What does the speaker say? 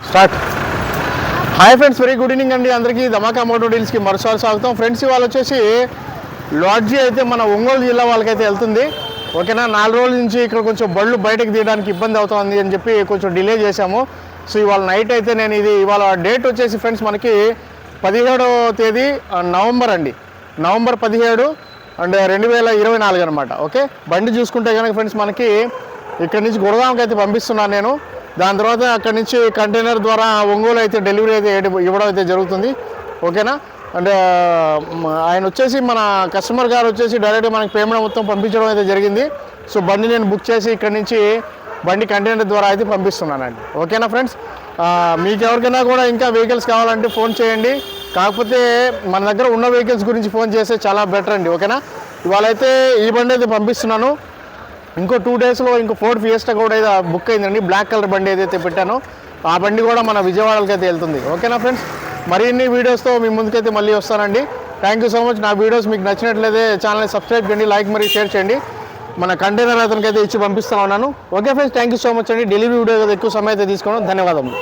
Start hi friends very good evening అండి. అందరికీ ధమాకా Moto డీల్స్కి మరోసారి స్వాగతం. ఫ్రెండ్స్ ఇవాళ వచ్చేసి లాడ్జీ అయితే మన ఒంగోలు జిల్లా వాళ్ళకైతే వెళ్తుంది. ఓకేనా? నాలుగు రోజుల నుంచి ఇక్కడ కొంచెం బళ్ళు బయటకు తీయడానికి ఇబ్బంది అవుతుంది అని చెప్పి కొంచెం డిలే చేశాము. సో ఇవాళ నైట్ అయితే నేను ఇది ఇవాళ డేట్ వచ్చేసి ఫ్రెండ్స్ మనకి పదిహేడవ తేదీ నవంబర్ అండి. నవంబర్ పదిహేడు అండ్ రెండు వేల ఇరవై నాలుగు అనమాట ఓకే? బండి చూసుకుంటే కనుక ఫ్రెండ్స్ మనకి ఇక్కడ నుంచి గురగాంకి అయితే పంపిస్తున్నాను నేను. దాని తర్వాత అక్కడ నుంచి కంటైనర్ ద్వారా ఒంగోలు అయితే డెలివరీ అయితే ఇవ్వడం- అయితే జరుగుతుంది. ఓకేనా? అండ్ ఆయన వచ్చేసి మన కస్టమర్ గారు వచ్చేసి డైరెక్ట్ మనకి పేమెంట్ మొత్తం పంపించడం అయితే జరిగింది. సో బండి నేను బుక్ చేసి ఇక్కడ నుంచి బండి కంటైనర్ ద్వారా అయితే పంపిస్తున్నానండి ఓకేనా ఫ్రెండ్స్? మీకు ఎవరికైనా కూడా ఇంకా వెహికల్స్ కావాలంటే ఫోన్ చేయండి. కాకపోతే మన దగ్గర ఉన్న వెహికల్స్ గురించి ఫోన్ చేస్తే చాలా బెటర్ అండి. ఓకేనా? ఇవాళ అయితే ఈ బండి అయితే పంపిస్తున్నాను. ఇంకో టూ డేస్లో ఇంకో ఫోర్ ఫియస్టా కూడా ఏదో బుక్ అయిందండి. బ్లాక్ కలర్ బండి ఏదైతే పెట్టానో ఆ బండి కూడా మన విజయవాడకి అయితే వెళ్తుంది. ఓకేనా ఫ్రెండ్స్ మరిన్ని వీడియోస్తో మీ ముందుకైతే మళ్ళీ వస్తానండి. థ్యాంక్ యూ సో మచ్ నా వీడియోస్ మీకు నచ్చినట్లయితే ఛానల్ని సబ్స్క్రైబ్ చేయండి లైక్ మరియు షేర్ చేయండి. మన కంటైనర్ అతనికి అయితే ఇచ్చి పంపిస్తాను ఉన్నాను. Okay friends thank you so much అండి. డెలివరీ వీడియో ఎక్కువ సమయం అయితే తీసుకోవడం ధన్యవాదములు.